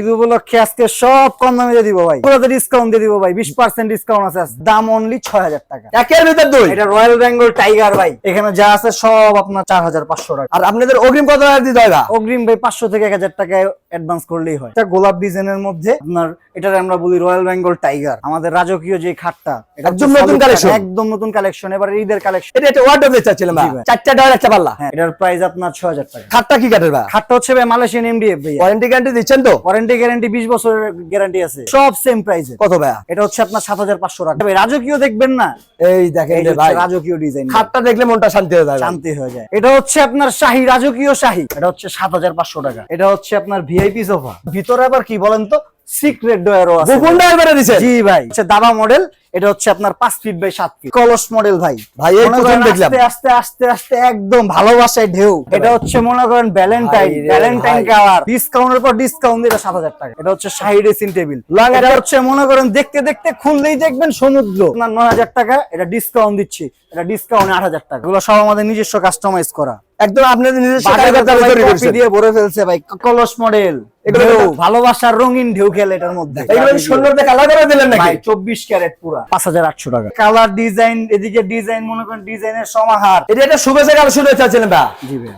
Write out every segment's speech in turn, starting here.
ঈদ উপলক্ষে আজকে সব কম দামে দিয়ে দিব ভাই। পুরোতে ডিসকাউন্ট দিয়ে দিব ভাই? বিশ পার্সেন্ট ডিসকাউন্ট আছে দাম অনলি ছয় হাজার টাকা। একের ভিতর দুই। এটা রয়্যাল বেঙ্গল টাইগার ভাই। এখানে যা আছে সব আপনার চার হাজার পাঁচশো টাকা। আর আপনাদের অগ্রিম কত টাকা দিতে হয় অগ্রিম ভাই পাঁচশো থেকে এক হাজার টাকা অ্যাডভান্স করলেই হয়। এটা গোলাপ ডিজাইনের মধ্যে আপনার আমরা বলি রয়্যাল বেঙ্গল টাইগার আমাদের রাজকীয় যে খাটটা একদম নতুন। খাট, একদম নতুন কালেকশন এবার ঈদের কালেকশন এটা একটা ওয়ার্ড চাচ্ছিলাম। চারটা একটা পাল্লা। হ্যাঁ এটার প্রাইস আপনার ছয় হাজার টাকা। খাটটা কি কাঠের বা খাটটা হচ্ছে ভাই মালয়েশিয়ান এমডিএফ ভাই ওয়ারেন্টি গ্যারান্টি দিচ্ছেন তো? ওয়ারেন্টি গ্যারান্টি বিশ বছরের গ্যারান্টি আছে। সব সেম প্রাইসে কত ভাইয়া? এটা হচ্ছে আপনার সাত হাজার পাঁচশো টাকা। ভাই, রাজকীয় দেখবেন না? এই দেখেন রে ভাই রাজকীয় ডিজাইন খাটটা দেখলে মনটা শান্তি হয়ে যায় শান্তি হয়ে যায়। এটা হচ্ছে আপনার শাহী রাজকীয় শাহী। এটা হচ্ছে সাত হাজার পাঁচশো টাকা। এটা হচ্ছে আপনার ভিআইপি সোফা ভিতরে আবার কি বলেন তো? সিক্রেট ডয়ারও আছে। গোপন ডয়ার বেড়ে দিছে জি ভাই। হচ্ছে দাবা মডেল এটা হচ্ছে আপনার পাঁচ ফিট বাই সাত ফিট কলস মডেল ভাই। ভাই, এই প্রথম দেখলাম। আস্তে আস্তে আস্তে আস্তে একদম ভালোবাসায় ঢেউ। এটা হচ্ছে মনে করেন ভ্যালেন্টাইন ভ্যালেন্টাইন ডিসকাউন্টের পর ডিসকাউন্ট এটা সাত হাজার টাকা। এটা হচ্ছে শাহী ড্রেসিং টেবিল Long এটা হচ্ছে মনে করেন দেখতে দেখতে খুললেই দেখবেন সমুদ্র। আপনার নয় হাজার টাকা এটা ডিসকাউন্ট দিচ্ছি। এটা ডিসকাউন্ট আট হাজার টাকা। এগুলো সব আমাদের নিজস্ব কাস্টমাইজ করা। একদম আপনাদের নিজস্ব দিয়ে ভরে ফেলছে ভাই কলস মডেল ভালোবাসার রঙিন ঢেউ খেলে এটার মধ্যে। সুন্দর করে দিলেন নাকি? চব্বিশ ক্যারেট পুরা। পাঁচ হাজার আটশো টাকা। কালার ডিজাইন এদিকে ডিজাইন মনে করেন ডিজাইনের সমাহার। এটা একটা শুভেচ্ছা চাচ্ছিলেন বা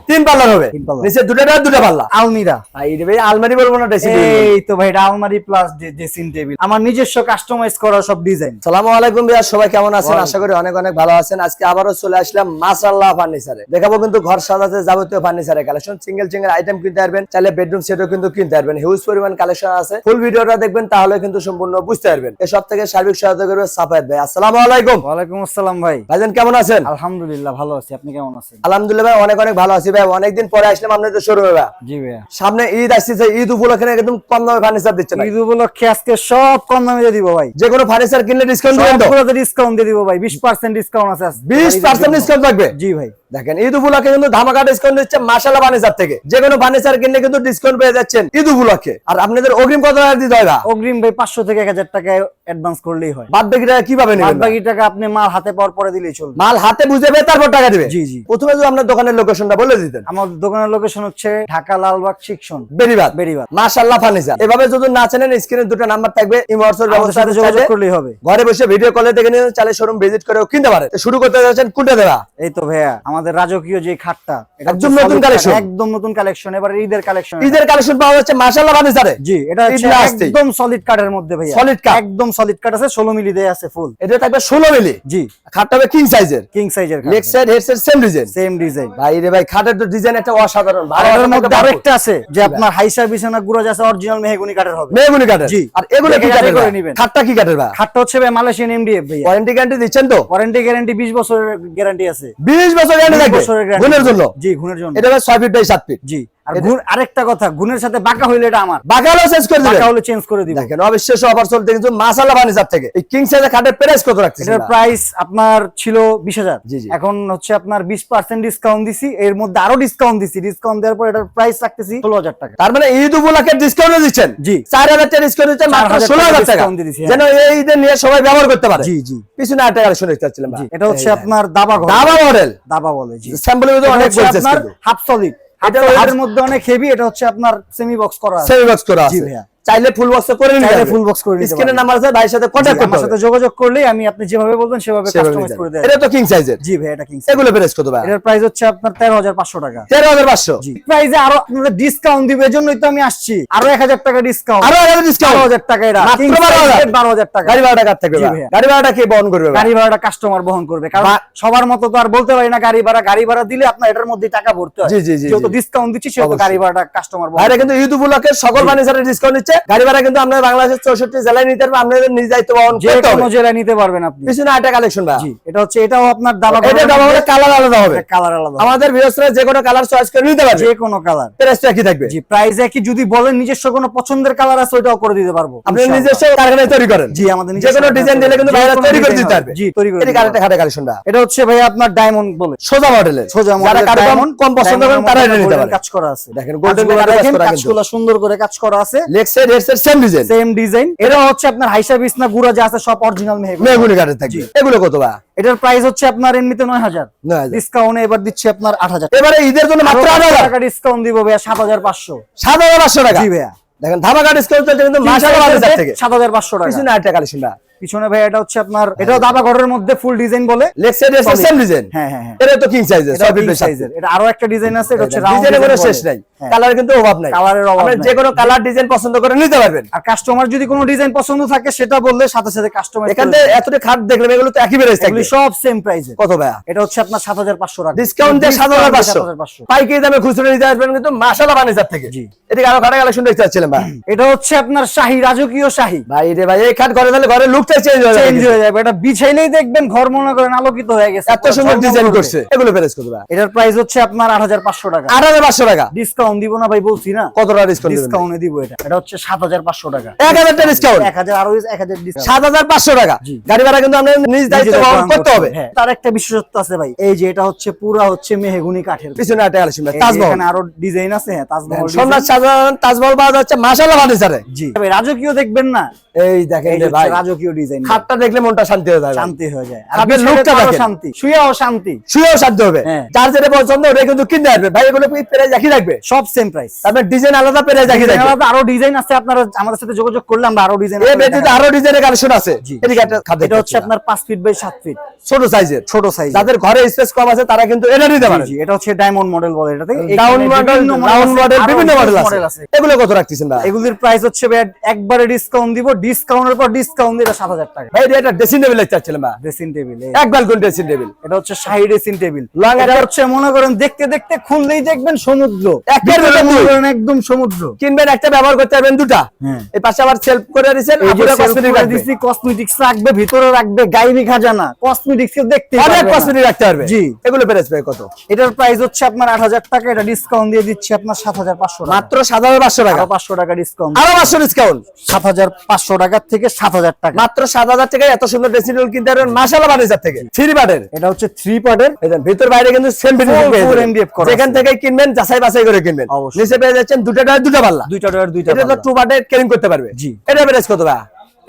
তিন পাল্লার হবে। নিচে দুটো দুটো পাল্লা? আলমিরা। এটা ভাই আলমারি বলব না ড্রেসিং এই তো ভাই এটা আলমারি প্লাস ড্রেসিং টেবিল আমার নিজস্ব কাস্টমাইজ করা সব ডিজাইন সালামু আলাইকুম ভাইয়া সবাই কেমন আছেন? আশা করি অনেক অনেক ভালো আছেন। আজকে আবারও চলে আসলাম মাসাল্লাহ ফার্নিচারে দেখাবো কিন্তু ঘর সাজাতে যাবতীয় ফার্নিচারের কালেকশন সিঙ্গেল সিঙ্গেল আইটেম কিনতে পারবেন চাইলে বেডরুম সেটও কিন্তু কিনতে পারবেন। হিউজ পরিমাণ কালেকশন আছে। ফুল ভিডিওটা দেখবেন তাহলে কিন্তু সম্পূর্ণ বুঝতে পারবেন। এই সব থেকে সার্বিক সহায়তা করবে সাফায়েত ভাই। আসসালামু আলাইকুম। ওয়ালাইকুম আসসালাম ভাই। ভাইজান কেমন আছেন? আলহামদুলিল্লাহ ভালো আছি। আপনি কেমন আছেন? আলহামদুলিল্লাহ ভাই অনেক অনেক ভালো আছি ভাই। অনেকদিন পরে আসলাম আপনাদের শোরুমে ভাই। জি ভাইয়া। সামনে ঈদ আসছে ঈদ উপলক্ষে একদম কম দামে ফার্নিচার দিচ্ছে ভাই। ঈদ উপলক্ষে আজকে সব কম দামে দিয়ে দিব ভাই। যে কোনো ফার্নিচার কিনলে ডিসকাউন্ট দিবেন তো। ডিসকাউন্ট দিয়ে দিব ভাই। বিশ পার্সেন্ট ডিসকাউন্ট আছে আজকে। বিশ পার্সেন্ট ডিসকাউন্ট থাকবে? জি ভাই। দেখেন ঈদ উপলক্ষে কিন্তু ধামাকা ডিসকাউন্ট দিচ্ছে মাসালা ফার্নিচার থেকে। যে কোনো ফার্নিচার কিনলে কিন্তু ডিসকাউন্ট পেয়ে যাচ্ছেন ঈদ উপলক্ষে আর আপনাদের অগ্রিম কত টাকা দিতে হয় অগ্রিম ভাই পাঁচশো থেকে এক হাজার টাকা অ্যাডভান্স করলেই হয়। বাদ বাকি টাকা কীভাবে নেবেন ভাই? বাকি টাকা আপনি মাল হাতে পাওয়ার পরে দিলেই চলবে। মাল হাতে বুঝে পেয়ে তারপর টাকা দিবে জি, জি। প্রথমে যদি আপনার দোকানের লোকেশনটা বলে দিতেন। আমার দোকানের লোকেশন হচ্ছে ঢাকা লালবাগ শিক্ষণ বেরিবাদ বেরিবাদ মাশাআল্লাহ ফার্নিচার। এভাবে যদি না চেনেন স্ক্রিনে দুটো নাম্বার থাকবে ইমোয়াটসের ব্যবস্থা সাথে যোগাযোগ করলেই হবে। ঘরে বসে ভিডিও কলে দেখে নিয়ে চালে শোরুম ভিজিট করেও কিনতে পারে শুরু করতে যাচ্ছেন কোনটা দেওয়া এই তো ভাইয়া আমাদের রাজকীয় যে খাটটা একদম নতুন। কাঠ, একদম নতুন কালেকশন এবার ঈদের কালেকশন ঈদের কালেকশন পাওয়া যাচ্ছে মাশাআল্লাহ ফার্নিচারে জি এটা হচ্ছে একদম সলিড কাঠের মধ্যে ভাইয়া। Solid কাঠ। একদম সলিড কাঠ আছে ষোলো মিলি দেয়া আছে ফুল এটা থাকবে ষোলো মিলি। জি। খাটটা হবে কিং সাইজের কিং সাইজের leg side head side same design same design ভাই রে ভাই খাটের তো ডিজাইন একটা অসাধারণ। আর মধ্যে আরেকটা আছে যে আপনার হাইসা বিছানা গুড়া আছে অরিজিনাল মেহগুনি কাঠের হবে। মেহগুনি কাঠের। জি। আর এগুলো কি কাঠের করে ভাই? নিবেন। খাটটা কি কাঠের ভাই? খাটটা হচ্ছে ভাই মালয়েশিয়ান এমডিএফ ভাইয়া। ওয়ারেন্টি গ্যারান্টি দিচ্ছেন তো? ওয়ারেন্টি গ্যারান্টি 20 বছরের গ্যারান্টি আছে। 20 বছর গ্যারান্টি থাকবে গুণের জন্য? জি গুণের জন্য। এটা হবে 6 ফিট বাই 7 ফিট জি। আর গুণ আরেকটা কথা গুণের সাথে বাঁকা হইলে এটা আমার। বাগালো চেঞ্জ করে বাঁকা হলে চেঞ্জ করে দিব। দেখেন অবিশ্বাস্য অফার চলতে কিন্তু মাসালা ফার্নিচার থেকে। এই কিং সাইজের খাটের প্রাইস কত রাখছেন এটার প্রাইস আপনার ছিল। এখন হচ্ছে ডিসকাউন্ট দিছি এর মধ্যে আরও ডিসকাউন্ট দিছি। ডিসকাউন্ট দেওয়ার পর এটার প্রাইস রাখতেছি ষোলো হাজার টাকা। তার মানে ঈদ উপলক্ষে ডিসকাউন্ট দিচ্ছেন? জি। 4000 টাকা ডিসকাউন্ট দিচ্ছেন মাত্র 16000 টাকা হ্যাঁ। যেন এই ঈদে নিয়ে সবাই ব্যবহার করতে পারে। জি জি। পিছনে দেখতে পাচ্ছিলাম এটা হচ্ছে আপনার দাবা দাবা মডেল দাবা বলে জি। স্যাম্পলের মধ্যে অনেক বলছে আপনার হাফ সলিড এর মধ্যে অনেক হেভি এটা হচ্ছে আপনার সেমি বক্স করা আছে সেমি বক্স করা জি আছে ভাইয়া। চাইলে ফুল বক্স করে নিতে full box করে নিতে স্ক্রিনে নাম্বার আছে ভাইয়ের সাথে কন্টাক্ট করতে আমার সাথে যোগাযোগ করলেই আমি আপনি যেভাবে বলবেন সেভাবে কাস্টমাইজ করে দেব। এটা তো কিং সাইজের জি ভাই এটা কিংস এগুলো প্রাইস কত ভাই? এটার প্রাইস হচ্ছে আপনার তেরো হাজার পাঁচশো টাকা। তেরো হাজার পাঁচশো? জি। প্রাইসে আরও ডিসকাউন্ট দিবে এজন্যই তো আমি আসছি। আরও এক হাজার টাকা ডিসকাউন্ট আরও হাজার বারো ডিসকাউন্ট হাজার টাকা এটা। মাত্র 12,000 size bed বারো হাজার টাকা। গাড়ি? গাড়ি ভাড়াটা কে বহন করবে গাড়ি ভাড়াটা কাস্টমার বহন করবে। কারণ সবার মতো তো আর বলতে পারি না গাড়ি ভাড়া। গাড়ি ভাড়া দিলে আপনার এটার মধ্যে টাকা ভরতে হয়। জি, জি, জি, যেহেতু ডিসকাউন্ট দিচ্ছি সেহেতু অবশ্যই। গাড়ি ভাড়াটা কাস্টমার বহন কিন্তু ঈদ উপলক্ষে সকল ফার্নিচারের ডিসকাউন্ট দিচ্ছে গাড়ি ভাড়া কিন্তু আপনার বাংলাদেশের চৌষট্টি জেলায় নিতে পারবে আপনাদের নিজ দায়িত্ব বহন করতে কোনো হবে। জেলায় নিতে পারবেন আপনি। পিছনে একটা কালেকশন ভাই। এটা হচ্ছে এটাও আপনার দাবা এটা দাম হবে কালার আলাদা হবে। কালার আলাদা আমাদের ভিউয়ার্সরা যে কোনো কালার চয়েস করে নিতে পারবে। যে কোনো কালার প্রাইসটা কি থাকবে। জি প্রাইস একই যদি বলেন নিজস্ব কোনো পছন্দের কালার আছে ওইটাও করে দিতে পারব। আপনি নিজস্ব কারখানায় তৈরি করেন। জি আমাদের যে কোনো ডিজাইন দিলে কিন্তু ভাইরা তৈরি করে দিতে পারবে। জি তৈরি করে এটি। খাটে কালেকশন ভাই। এটা হচ্ছে ভাই আপনার ডায়মন্ড বলে। সোজা মডেলের সোজা কারও diamond, কম পছন্দ করেন তারা নিতে পারে। কাজ করা আছে। দেখেন, কাজগুলো কাজ করা কাজগুলো সুন্দর করে কাজ করা আছে। Leg side headset same design same design এটা হচ্ছে আপনার হাইসা বিছনা গুড়া যা আছে সব অরিজিনাল মেহগুনি। কাঠের থাকবে। এগুলো কত বা এটার প্রাইস হচ্ছে আপনার এমনিতে নয় হাজার। ডিসকাউন্ট এবার দিচ্ছি আপনার আট হাজার। এবারে ঈদের জন্য মাত্র আট হাজার। টাকা ডিসকাউন্ট দিব ভাইয়া সাত হাজার পাঁচশো। সাত হাজার পাঁচশো টাকা? জি ভাইয়া। দেখেন ধামাকা ডিসকাউন্ট চলছে কিন্তু থেকে সাত হাজার পাঁচশো টাকা। কিছু না একটা কালেকশন পিছনে ভাই এটা হচ্ছে আপনার এটাও দাবা ঘরের মধ্যে ফুল ডিজাইন বলে। লেক্সার এর Solid। সেম ডিজাইন হ্যাঁ হ্যাঁ হ্যাঁ। এটা তো কিং সাইজের এটা সব এর। এটা আরও একটা ডিজাইন আছে এটা হচ্ছে round ডিজাইনের কোনো শেষ নাই। হ্যাঁ। কালারের কিন্তু অভাব নাই। কালারের অভাব আপনি। যে কোনো কালার ডিজাইন পছন্দ করে নিতে পারবেন। আর কাস্টমার যদি কোনো ডিজাইন পছন্দ থাকে সেটা বললে সাথে সাথে কাস্টমার এখান থেকে এতটা খাট দেখলাম এগুলো তো একই প্রাইস থাকবে। সব সেম প্রাইসে কত ভাইয়া? এটা হচ্ছে আপনার সাত হাজার পাঁচশো টাকা। ডিসকাউন্ট দিয়ে সাত হাজার পাঁচশো। সাত হাজার পাঁচশো। পাইকারি দামে খুচরো নিতে আসবেন কিন্তু মাসালা বানিজার থেকে। জি। এদিকে আরও খাটা কালেকশন দেখতে চাচ্ছিলাম ভাই। এটা হচ্ছে আপনার শাহী রাজকীয় শাহী। ভাই রে ভাই এই খাট ঘরে তাহলে ঘরের লুকটাই চেঞ্জ হয়ে চেঞ্জ হয়ে যাবে। এটা বিছাইলেই দেখবেন ঘর মনে করেন আলোকিত হয়ে গেছে। এত সুন্দর ডিজাইন করছে। এগুলো প্রাইস কত এটার প্রাইস হচ্ছে আপনার আট হাজার পাঁচশো টাকা। আট হাজার পাঁচশো টাকা? ডিসকাউন্ট দিব না ভাই বলছি না। কত টাকা ডিসকাউন্ট দিব এটা। এটা হচ্ছে সাত হাজার পাঁচশো টাকা। এক হাজার টাকা ডিসকাউন্ট এক হাজার আরও এক হাজার ডিসকাউন্ট সাত হাজার পাঁচশো টাকা? গাড়ি ভাড়া কিন্তু নিজ দায়িত্ব বহন করতে হবে। হ্যাঁ। তার একটা বিশেষত্ব আছে ভাই। এই যে এটা হচ্ছে পুরা হচ্ছে মেহগুনি কাঠের। পিছনে ভাই তাজমহল। এখানে আরও ডিজাইন আছে হ্যাঁ তাজমহল সাধারণ তাজমহল পাওয়া যাচ্ছে মাসালা ফার্নিচারে জি। ভাই রাজকীয় দেখবেন না। এই দেখেন ভাই। রাজকীয় ডিজাইন খাটটা দেখলে মনটা শান্তি হয়ে যায় শান্তি হয়ে যায়। আর দেখেন। শান্তি। শুয়েও শান্তি। শুয়েও শান্তি হবে। হ্যাঁ। যার যেটা পছন্দ ওটা কিন্তু কিনতে আসবে। ভাই এগুলো প্রাইস একই থাকবে? সব সেম প্রাইস তারপর ডিজাইন আলাদা প্রাইস একই থাকবে। আরও ডিজাইন আছে আপনারা আমাদের সাথে যোগাযোগ করলে আমরা আরও ডিজাইন এই ব্যতীত আরও ডিজাইনের কালেকশন আছে। এটা হচ্ছে আপনার ফিট বাই ফিট ছোট সাইজের ছোট সাইজ যাদের ঘরে স্পেস কম আছে তারা কিন্তু এটা নিতে পারে এটা হচ্ছে ডায়মন্ড মডেল বলে এটাতে। ডাউন মডেল রাউন্ড মডেল বিভিন্ন মডেল আছে। এগুলো কত রাখতেছেন ভাই? এগুলির প্রাইস হচ্ছে একবারে ডিসকাউন্ট দিব। ডিসকাউন্টের পর ডিসকাউন্ট দিয়ে হাজার টাকা। ভাই এটা ড্রেসিং টেবিল চাচ্ছিলাম ভাই। ড্রেসিং টেবিল এক বালকন ড্রেসিং টেবিল এটা হচ্ছে শাহি ড্রেসিং টেবিল এটা এটা- হচ্ছে মনে করেন দেখতে দেখতে খুললেই দেখবেন সমুদ্র। একের ভিতরে ভেতর দুই। করেন একদম সমুদ্র। কিনবেন একটা ব্যবহার করতে পারবেন দুটা। হ্যাঁ। এই পাশে আবার সেলফ করে দিয়েছেন এই যে আপুরা cosmetic cosmetic রাখবে। দিছি কসমেটিক্স রাখবে ভিতরে রাখবে গাইনি খাজানা। কসমেটিক্স দেখতে অনেক কসমেটিক রাখতে পারবে। জি। এগুলো প্রাইস ভাই কত? এটার প্রাইস হচ্ছে আপনার আট হাজার টাকা এটা ডিসকাউন্ট দিয়ে দিচ্ছি আপনার সাত হাজার পাঁচশো টাকা। মাত্র সাত হাজার পাঁচশো টাকা। পাঁচশো টাকা ডিসকাউন্ট আরও পাঁচশো ডিসকাউন্ট সাত হাজার পাঁচশো টাকার থেকে সাত হাজার টাকা। মাত্র সাত হাজার টাকায় এত সুন্দর ড্রেসিং টেবিল কিনতে পারবেন মাসালা বানিজার থেকে। থ্রি বাটের এটা হচ্ছে থ্রি পার্টের ভিতর বাইরে কিন্তু সেম করা যেখান থেকে কিনবেন যাচাই বাছাই করে কিনবেন। নিচে পেয়ে যাচ্ছেন দুটা টাকা দুটা পাল্লা। দুইটা ডয়ার দুইটা এটা তো টু বাটে ক্যারিং করতে পারবে। জি। এটা প্রাইস কত ভাই?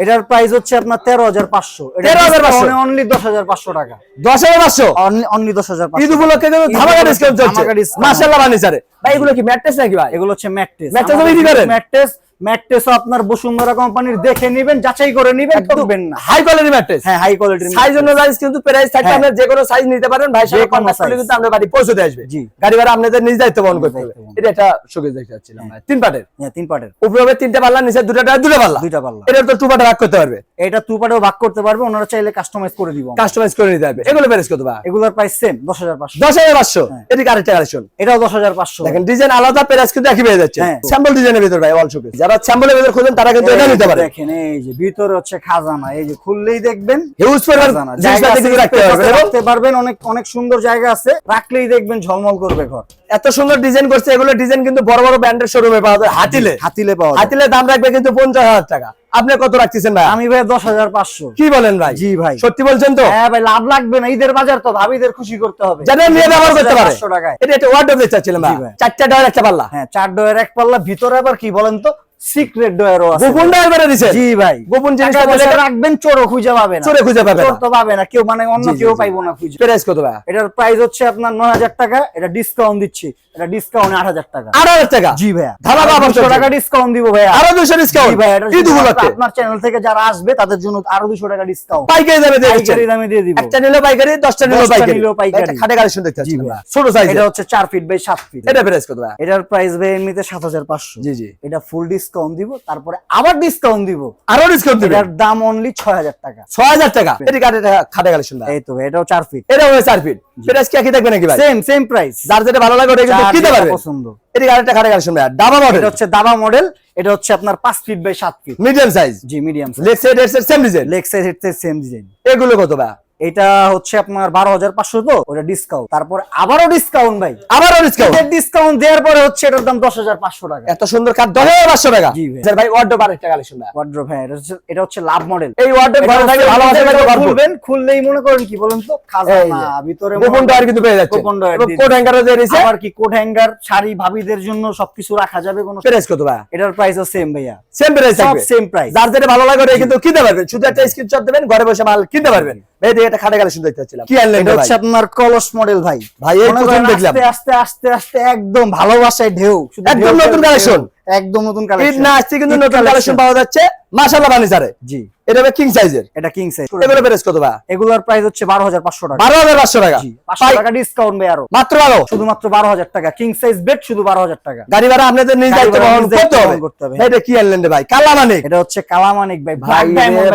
এটার প্রাইস হচ্ছে আপনার তেরো হাজার পাঁচশো। 13,500 অনলি দশ হাজার পাঁচশো টাকা। দশ হাজার পাঁচশো? অনলি দশ হাজার ঈদ উপলক্ষে ধামাকা ডিসকাউন্ট চলছে। মাসাল্লাহ বানিজারে ভাই এগুলো কি ম্যাট্রেস নাকি ভাই? এগুলো হচ্ছে ম্যাট্রেস। Mattress বিক্রি করেন? ম্যাট্রেস ম্যাট্রেস আপনার বসুন্ধরা কোম্পানির দেখে নিবেন যাচাই করে নিবেন ঠকবেন না। High quality mattress. হ্যাঁ হাই কোয়ালিটির সাইজ অনুযায়ী কিন্তু প্রাইস থাকবে হ্যাঁ। আপনার যে কোনো সাইজ নিতে পারেন ভাই সাথে কোনো কন্টাক্ট করলে কিন্তু আপনার বাড়ি পৌঁছে দিয়ে আসবে। জি। গাড়ি ভাড়া আপনাদের নিজ দায়িত্ব বহন করতে হবে। এটা একটা শোকেস দেখতে যাচ্ছিলাম ভাই। তিন পাটের। হ্যাঁ তিন পার্টের উপরে হবে তিনটা পাল্লা নিচে দুটা দুটা পাল্লা। দুইটা পাল্লা। এটা তো টু পাটে ভাগ করতে পারবে। এটা টু পার্টেও ভাগ করতে পারবে ওনারা চাইলে কাস্টমাইজ করে দিব। কাস্টমাইজ করে নিতে পারবে। এগুলো প্রাইস কত ভাই? এগুলোর প্রাইস সেম দশ হাজার পাঁচশো। দশ হাজার পাঁচশো? হ্যাঁ। কালেকশন এটাও দশ হাজার পাঁচশো। দেখেন ডিজাইন আলাদা প্রাইস কিন্তু একই পেয়ে যাচ্ছে। স্যাম্পল ডিজাইনের ভিতর ভাই অল শোকেস যারা স্যাম্পলের ভিতর খুঁজেন তারা কিন্তু এটা নিতে পারে। দেখেন এই যে ভিতরে হচ্ছে খাজানা এই যে খুললেই দেখবেন হিউজ পরিমাণ। জিনিসপাতি রাখতে পারবেন অনেক অনেক সুন্দর জায়গা আছে রাখলেই দেখবেন ঝলমল করবে ঘর। এত সুন্দর ডিজাইন করছে এগুলো ডিজাইন কিন্তু বড় বড় ব্র্যান্ডের শোরুমে পাওয়া যায় হাতিলে। হাতিলে পাওয়া যায়। হাতিলে দাম রাখবে কিন্তু পঞ্চাশ হাজার টাকা। আপনি কত রাখতেছেন ভাই? আমি ভাই দশ হাজার পাঁচশো। কি বলেন ভাই? জি ভাই। সত্যি বলছেন তো? হ্যাঁ ভাই লাভ লাগবে না ঈদের বাজার তো ভাবিদের খুশি করতে হবে। যারা নিয়ে ব্যবহার করতে পারে? টাকায়। এটা একটা ওয়ার্ড দেখতে চাচ্ছিলাম ভাই। চারটা ডয়ার একটা পাল্লা। হ্যাঁ চার ডয়ের এক পাল্লা ভিতরে আবার কি বলেন তো? সিক্রেট ডয়েরও আছে। গোপন ডয়ার বেড়ে দিছে। জি ভাই। গোপন জিনিসটা বলে রাখবেন চোরও খুঁজে পাবে না। চোরে খুঁজে পাবে না। চোর তো পাবে না কেউ মানে অন্য কেউ। পাইবো না খুঁজে। প্রাইস কত ভাই? এটার প্রাইস হচ্ছে আপনার নয় হাজার টাকা এটা ডিসকাউন্ট দিচ্ছি এটা ডিসকাউন্ট আট হাজার টাকা। আট হাজার টাকা? জি ভাইয়া। offer দুশো টাকা ডিসকাউন্ট দিব ভাইয়া। আরও দুশো ডিসকাউন্ট জি ভাই এটার ঈদ জন্য উপলক্ষে? আপনার চ্যানেল থেকে যারা আসবে তাদের জন্য আরও দুশো টাকা ডিসকাউন্ট পাইকারি দামে। পাইকারি দামে দিয়ে দিব। একটা নিলে পাইকারি দশটা নিলে দশটা পাইকারি। নিলেও পাইকারি। খাটে কালেকশন দেখতে জি পাচ্ছি ভাই। ছোট সাইজ এটা হচ্ছে চার ফিট বাই সাত ফিট এটা প্রাইস কত ভাই এটার প্রাইস ভাই এমনিতে সাত হাজার পাঁচশো। জি জি। এটা ফুল ডিসকাউন্ট দিব তারপরে আবার ডিসকাউন্ট দিব। আরও ডিসকাউন্ট দিবেন? এটার দাম অনলি ছয় হাজার টাকা। ছয় হাজার টাকা? এটি কাটে খাটে কালেকশন এই তো এটাও চার ফিট এটা হয়ে চার ফিট প্রাইস কি একই থাকবে নাকি ভাই? সেম সেম প্রাইস যার যেটা ভালো লাগে ওটা কিন্তু কিনতে পারবে পছন্দ। এটি আরেকটা খাটে কালেকশন ভাই ডাবা মডেল এটা হচ্ছে দাবা মডেল এটা হচ্ছে আপনার পাঁচ ফিট বাই সাত ফিট মিডিয়াম সাইজ জি medium leg side head side same design leg size head same design এগুলো কত ভাই? এটা হচ্ছে আপনার বারো হাজার পাঁচশো তো ওটা ডিসকাউন্ট তারপর আবারও ডিসকাউন্ট ভাই। আবারও ডিসকাউন্ট ডিসকাউন্ট দেওয়ার পরে হচ্ছে এটার দাম দশ হাজার পাঁচশো টাকা। এত সুন্দর কাঠ দশ হাজার পাঁচশো টাকা? জি ভাই। ভাই ওয়ার্ড আরেকটা কালেকশন ভাই। ওয়ার্ড্রোপ হ্যাঁ এটা হচ্ছে লাভ মডেল এই ওয়ার্ড ভালো থাকে ভালোবাসা লাগে ভরপুর খুলবেন খুললেই মনে করেন কি বলেন তো খাজানা ভিতরে গোপন ডয়ার কিন্তু পেয়ে যাচ্ছে। গোপন ডয়ার কোড হ্যাঙ্গারও দিয়ে দিয়েছে আবার কি কোট হ্যাঙ্গার শাড়ি ভাবিদের জন্য সবকিছু রাখা যাবে কোনো প্রাইস কত ভাই? এটার প্রাইসও সেম ভাইয়া। সেম প্রাইস সব সেম প্রাইস যার যেটা ভালো লাগে কিন্তু কিনতে পারবেন। শুধু একটা স্ক্রিনশট দেবেন ঘরে বসে মাল কিনতে পারবেন। এই দেখে একটা খাটে কালেকশন দেখতে পাচ্ছিলাম কি আনলেন এটা ভাই হচ্ছে আপনার কলস মডেল ভাই ভাই, এই প্রথম দেখলাম। আস্তে আস্তে আস্তে আস্তে একদম ভালোবাসায় ঢেউ একদম নতুন কালেকশন। একদম নতুন কালেকশন না আসছে কিন্তু নতুন কালেকশন। পাওয়া যাচ্ছে। মাশাআল্লাহ ফার্নিচারে জি। এটা হবে কিং সাইজের এটা কিং সাইজ এগুলো প্রাইস কত ভাই? এগুলোর প্রাইস হচ্ছে বারো হাজার পাঁচশো টাকা। বারো হাজার পাঁচশো টাকা। জি পাঁচশো পাই- টাকা ডিসকাউন্ট ভাই আরও। মাত্র বারো শুধুমাত্র বারো হাজার টাকা। কিং সাইজ বেড শুধু বারো হাজার টাকা। গাড়ি ভাড়া আপনাদের নিজ দায়িত্ব বহন করতে হবে। ভাই, এটা কি আনলেন ভাই? কালা মানে এটা হচ্ছে কালামানিক ভাই। ভাই।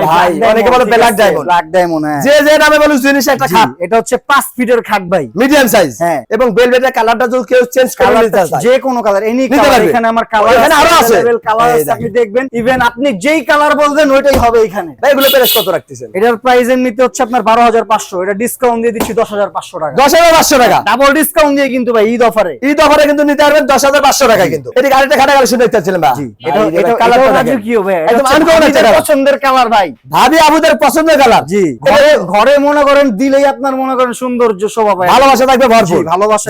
ভাই, অনেকে বলে black diamond। ব্ল্যাক ডায়মন্ড হ্যাঁ। যে যে নামে বলুন জিনিস একটা খাট। এটা হচ্ছে পাঁচ ফিটের খাট ভাই। মিডিয়াম সাইজ হ্যাঁ। এবং বেলভেটের কালারটা যদি কেউ চেঞ্জ করে নিতে চায়। যে কোনো কালার এনি কালার এখানে আমার কালার এখানে আরও আছে। কালার আছে আপনি দেখবেন ইভেন আপনি যেই কালার বলবেন ওইটাই হবে এখানে। ভাই এগুলো প্রাইস কত রাখতেছেন? এটার প্রাইস এমনিতে হচ্ছে আপনার বারো হাজার পাঁচশো। এটা ডিসকাউন্ট দিয়ে দিচ্ছি দশ হাজার পাঁচশো টাকা। দশ হাজার পাঁচশো টাকা। ডাবল ডিসকাউন্ট দিয়ে কিন্তু ভাই ঈদ অফারে ঈদ অফারে কিন্তু নিতে পারবেন দশ হাজার পাঁচশো টাকা কিন্তু। এটি গাড়িটা খাটা কালেকশন দেখতে পাচ্ছিলেন ভাই। এটা এটা কালারটা দেখেন। কি হবে? একদম হচ্ছে একটা পছন্দের কালার ভাই। ভাবি আবুদের পছন্দের কালার জি। ঘরে মনে করেন দিলেই আপনার মনে করেন সৌন্দর্য শোভা পায়। ভালোবাসা থাকবে ভরপুর।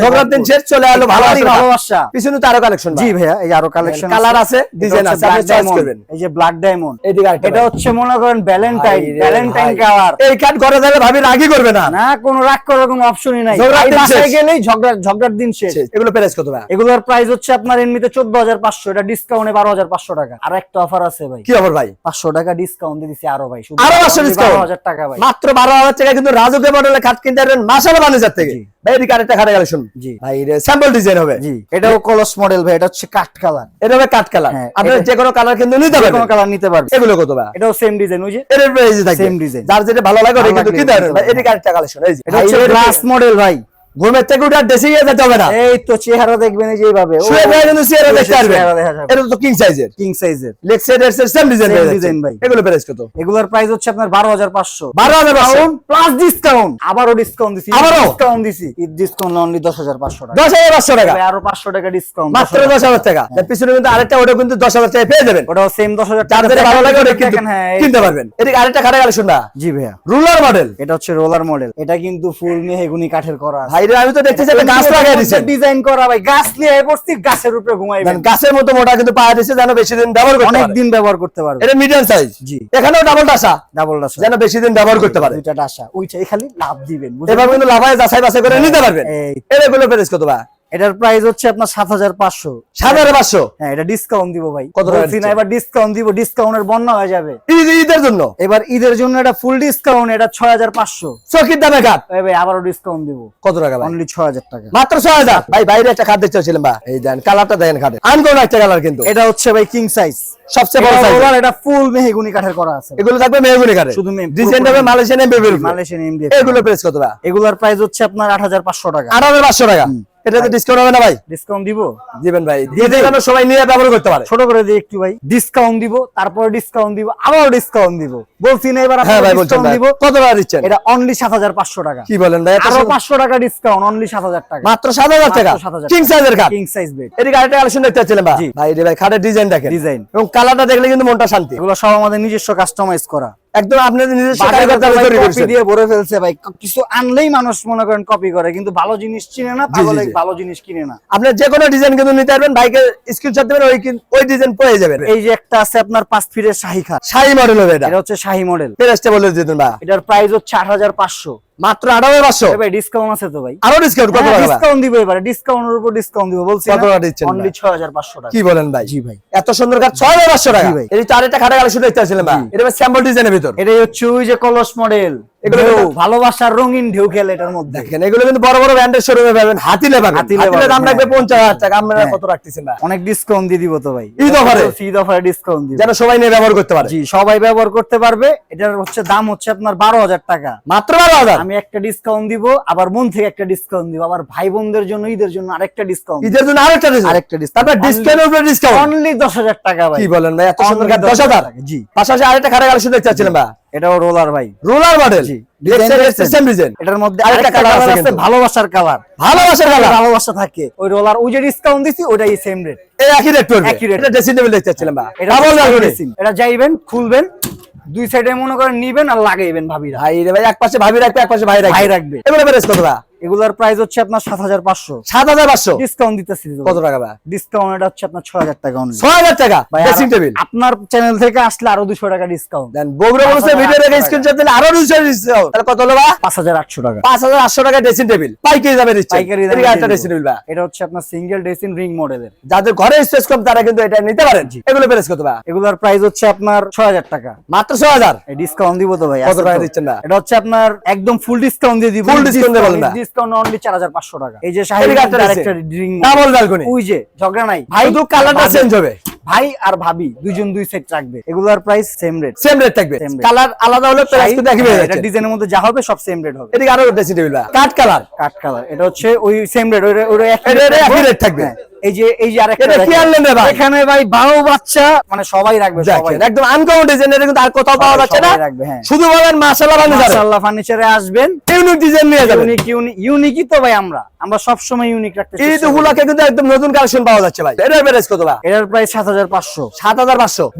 ঝগড়ার দিন শেষ চলে এলো ভালোবাসা। ভালোবাসা পিছনে তো আরও কালেকশন জি ভাইয়া এই আরও কালেকশন কালার আছে। ডিজাইন আছে। আপনি চয়েস করবেন। এই যে ব্ল্যাক ডায়মন্ড এদিকে এটা হচ্ছে মনে করেন ভ্যালেন্টাইন ভ্যালেন্টাইন কালার এই কাট ঘরে যাবে ভাবি রাগই করবে না। না কোনো রাগ করার কোনো অপশনই নাই। বাসায় গেলেই ঝগড়া ঝগড়ার দিন শেষ। এগুলো প্রাইস কত ভাই? এগুলোর প্রাইস হচ্ছে আপনার এমনিতে চোদ্দ হাজার পাঁচশো। এটা ডিসকাউন্টে বারো হাজার পাঁচশো টাকা। আর একটা অফার আছে ভাই। কি খবর ভাই? পাঁচশো টাকা ডিসকাউন্ট দিয়ে দিচ্ছি আরও ভাই। শুধু আরও 500 বারো হাজার টাকা ভাই। মাত্র বারো হাজার টাকা কিন্তু রাজুকে মডেলের খাট কিনতে পারবেন মাসালা বানিজার থেকে। ভাই এদিকে আরেকটা খাটে কালেকশন জি। ভাই স্যাম্পল ডিজাইন হবে। জি। এটাও কলস মডেল ভাই এটা হচ্ছে কাঠ কালার। এটা হবে কাট কালার। আপনি আপনার এটা- যে কোনো কালার কিন্তু নিতে পারবেন। কোনো কালার নিতে পারবে এগুলো কত ভাই? এটাও সেম ডিজাইন ওই যে এর প্রাইস সেম ডিজাইন যার যেটা ভালো লাগে ওটা কিন্তু কিনতে পারবেন ভাই। এটা আরেকটা কালেকশন এই যে। এটা হচ্ছে গ্লাস মডেল ভাই। ঘুমের থেকে উঠে ড্রেসিং এ যেতে হবে না। এই তো চেহারা দেখবেন এই যে শুয়ে কিন্তু চেহারা দেখতে পারবেন। এটা তো কিং সাইজের কিং সাইজের লেগ সাইড এর সেম ডিজাইন পেয়ে ভাই। এগুলো প্রাইস কত? এগুলোর প্রাইস হচ্ছে আপনার বারো হাজার পাঁচশো। 12,500 প্লাস ডিসকাউন্ট আবারও ডিসকাউন্ট দিছি। আবারও? ডিসকাউন্ট দিছি। ঈদ ডিসকাউন্ট অনলি দশ হাজার পাঁচশো টাকা। দশ হাজার পাঁচশো টাকা। আরও পাঁচশো টাকা ডিসকাউন্ট মাত্র দশ হাজার টাকা। তার পিছনে কিন্তু আরেকটা ওটা কিন্তু দশ হাজার টাকা পেয়ে যাবেন। ওটাও সেম দশ হাজার যার যেটা ভালো লাগে ওটা কিন্তু হ্যাঁ কিনতে পারবেন। এদিকে আরেকটা খাটে কালেকশন না। জি ভাইয়া। রুলার মডেল এটা হচ্ছে রোলার মডেল এটা কিন্তু ফুল মেহেগুনি কাঠের করা। ভাই রে, আমি তো দেখতেছি একটা গাছ লাগাই দিচ্ছেন ডিজাইন করা ভাই গাছ নিয়ে পড়ছি গাছের উপরে ঘুমাইবেন গাছের মতো মোটা কিন্তু পাওয়া দিচ্ছে যেন বেশি দিন ব্যবহার করতে অনেক দিন ব্যবহার করতে পারবে। এটা মিডিয়াম সাইজ জি। এখানেও ডাবল ডাসা। ডাবল ডাসা। যেন বেশি দিন ব্যবহার করতে পারে। দুইটা ডাসা। ওইটাই খালি লাভ দিবেন কিন্তু লাভায় যাচাই বাছাই করে নিতে পারবেন। এটা গুলো প্রাইস কত ভাই এটার প্রাইস হচ্ছে আপনার সাত হাজার পাঁচশো। সাত হাজার পাঁচশো? হ্যাঁ এটা ডিসকাউন্ট দিব ভাই। কত না এবার ডিসকাউন্ট দিব ডিসকাউন্টের বন্যা হয়ে যাবে। ঈদের জন্য? এবার ঈদের জন্য এটা ফুল ডিসকাউন্ট এটা ছয় হাজার পাঁচশো। চকির দামে ভাই আবারও ডিসকাউন্ট দিব। কত টাকা অনলি ছয় হাজার টাকা। মাত্র ছয় হাজার? ভাই বাইরে একটা খাট দেখতে ছিলাম বা এই দেন কালারটা দেখেন খাটে। আনকোন একটা কালার কিন্তু। এটা হচ্ছে ভাই কিং সাইজ সবচেয়ে বড় সাইজ এটা ফুল মেহগুনি কাঠের করা আছে। এগুলো থাকবে মেহগুনি কাঠে শুধু ডিজাইন হবে মালয়েশিয়ান এগুলো প্রাইস কত ভাই এগুলোর প্রাইস হচ্ছে আপনার আট হাজার পাঁচশো টাকা। আট হাজার পাঁচশো টাকা। এটাতে ডিসকাউন্ট হবে না ভাই? ডিসকাউন্ট দিব। দিবেন ভাই। দিয়ে দিলে সবাই নিয়ে ব্যবহার করতে পারে। ছোট করে দিই একটু ভাই। ডিসকাউন্ট দিব তারপরে ডিসকাউন্ট দিব আবারও ডিসকাউন্ট দিব। বলছি না এবার হ্যাঁ ভাই বলছেন ডিসকাউন্ট দিব। কত টাকা দিচ্ছেন? এটা অনলি সাত হাজার পাঁচশো টাকা। কি বলেন ভাই আরও সুন্দর- পাঁচশো টাকা ডিসকাউন্ট অনলি সাত হাজার টাকা। মাত্র সাত হাজার টাকা? মাত্র 7,000 কিং সাইজের কাঠ কিং সাইজ বেড আরেকটা কালেকশন দেখতে ভাই? ভাই রে ভাই খাটের ডিজাইন দেখেন। ডিজাইন এবং কালারটা দেখলে কিন্তু মনটা শান্তি। এগুলো সব আমাদের নিজস্ব কাস্টমাইজ করা। একদম আপনাদের নিজস্ব দিয়ে ভরে ফেলছে ভাই। কিছু আনলেই মানুষ মনে করেন কপি করে কিন্তু ভালো জিনিস চিনে না পাগলে ভালো জিনিস কিনে না। আপনি যে কোনো ডিজাইন কিন্তু নিতে পারবেন বাইকে স্ক্রিনশট দেবেন ওই ওই ডিজাইন পেয়ে যাবেন। এই যে একটা আছে আপনার পাঁচ ফিটের শাহী খা শাহী মডেল এটা। এটা হচ্ছে শাহী মডেল প্রাইসটা বলে দিতেন ভাই। এটার প্রাইস হচ্ছে আট হাজার পাঁচশো। মাত্র আট হাজার পাঁচশো ভাই ডিসকাউন্ট আছে তো ভাই। আরও ডিসকাউন্ট কত টাকা? ডিসকাউন্ট দিব এবারে ডিসকাউন্টের উপর ডিসকাউন্ট দিব বলছি কত টাকা দিচ্ছেন অনলি? ছয় হাজার পাঁচশো টাকা। কি বলেন ভাই? জি ভাই। এত সুন্দর কাজ ছয় হাজার পাঁচশো টাকা। এই তো আরেকটা খাটা কালেকশন দেখতে পাচ্ছিলাম ভাই এটা স্যাম্পল ডিজাইনের ভিতর। এটাই হচ্ছে ওই যে কলস মডেল ভালোবাসার রঙিন ঢেউ খেলে এটার মধ্যে। দেখেন এগুলো কিন্তু বড় বড় ব্র্যান্ডের শোরুমে পাবেন হাতিলে পাবেন হাতিলে হাতিলে দাম রাখবে। পঞ্চাশ হাজার টাকা হ্যাঁ। কত রাখতেছেন ভাই? অনেক ডিসকাউন্ট দিয়ে দিব তো ভাই। ঈদ এ? ঈদ অফারে ডিসকাউন্ট দিব। যেন সবাই নিয়ে ব্যবহার করতে পারে। জি সবাই ব্যবহার করতে পারবে। এটার হচ্ছে দাম হচ্ছে আপনার বারো হাজার টাকা। মাত্র বারো হাজার? আমি একটা ডিসকাউন্ট দিব আবার মন থেকে একটা ডিসকাউন্ট দিব আবার ভাই বোনদের জন্য ঈদের জন্য আরেকটা ডিসকাউন্ট ঈদের জন্য আরেকটা ডিসকাউন্ট আরেকটা ডিসকাউন্ট তারপর ডিসকাউন্টের উপরে ডিসকাউন্ট অনলি দশ হাজার টাকা ভাই। কি বলেন ভাই এত সুন্দর দশ হাজার জি। পাশাপাশি আরেকটা কালেকশন দেখতে চাচ্ছিলাম ভাই। এটাও রোলার ভাই। Roller model? সেম ডিজাইন এটার মধ্যে আরেকটা আরেকটা কালার আছে আছে ভালোবাসার কালার ভালোবাসার কালার ভালোবাসা থাকে। ওই রোলার ওই যে ডিসকাউন্ট দিছি ওটাই সেম রেট এই একই রেট পড়বে একই rate। এটা ড্রেসিং টেবিল দেখতে চাচ্ছিলাম ভাই। এটা ডাবল যাইবেন খুলবেন দুই সাইডে মনে করেন নিবেন আর লাগাইবেন ভাবিরা। ভাই রে ভাই এক পাশে ভাবি রাখবে এক পাশে ভাই রাখবে। ভাই রাখবে। এগুলো প্রাইস কত ভাই এগুলার প্রাইস হচ্ছে আপনার সাত হাজার পাঁচশো। সাত হাজার পাঁচশো? ডিসকাউন্ট দিতেছি। কত টাকা ভাই? ডিসকাউন্ট এটা হচ্ছে আপনার ছয় হাজার টাকা। ছয় হাজার টাকা? ভাই, ড্রেসিং টেবিল আপনার চ্যানেল থেকে আসলে আরও দুশো টাকা ডিসকাউন্ট দেন বগুড়া বলছে ভিডিও দেখে স্ক্রিনশট দিলে আরও দুশো ডিসকাউন্ট তাহলে কত হলো বা পাঁচ হাজার আটশো টাকা। পাঁচ হাজার আটশো টাকা ড্রেসিং টেবিল পাইকারি দামে দিচ্ছে। পাইকারি দামে ড্রেসিং টেবিল বা এটা হচ্ছে আপনার সিঙ্গেল ড্রেসিং রিং মডেলের যাদের ঘরে স্পেস কম তারা কিন্তু এটা নিতে পারেন। এগুলো প্রেস কত বা এগুলার প্রাইস হচ্ছে আপনার ছয় হাজার টাকা। মাত্র ছয় হাজার? ডিসকাউন্ট দিব তো ভাই। কত টাকা দিচ্ছেন না এটা হচ্ছে আপনার একদম ফুল ডিসকাউন্ট দিয়ে দিব। Full discount দিয়ে বলেন না। ডিসকাউন্ট অনলি চার হাজার পাঁচশো টাকা। এই যে এদিকে একটা ড্রিং ডাবল ব্যালকনি ওই যে ঝগড়া নাই। ভাই শুধু কালারটা ভাবি- চেঞ্জ হবে। ভাই আর ভাবি দুইজন দুই সেট রাখবে। এগুলার price same rate same rate থাকবে। কালার আলাদা হলে প্রাইস এটা ডিজাইনের মধ্যে যা হবে সব সেম রেট হবে। এদিকে আরও table cut colour cut colour এটা হচ্ছে ওই সেম রেট ওই ওই একই এটা থাকবে। এই যে এই যে আরেকটা এটা কি দেখেন। আনলেন রে ভাই? এখানে ভাই বারো বাচ্চা মানে সবাই রাখবে সবাই। একদম আনকমন ডিজাইন এটা কিন্তু আর কোথাও পাওয়া যাচ্ছে না। সবাই রাখবে, হ্যাঁ। শুধু বলেন মাশাআল্লাহ বানিয়ে মাশাআল্লাহ ফার্নিচারে আসবেন। ইউনিক ডিজাইন নিয়ে যাবেন। ইউনিক ইউনিক ইউনিকই তো ভাই আমরা। আমরা সব সময় ইউনিক রাখতে ঈদ চেষ্টা করি। কিন্তু একদম নতুন কালেকশন পাওয়া যাচ্ছে ভাই। এটার প্রাইস কত এটার প্রাইস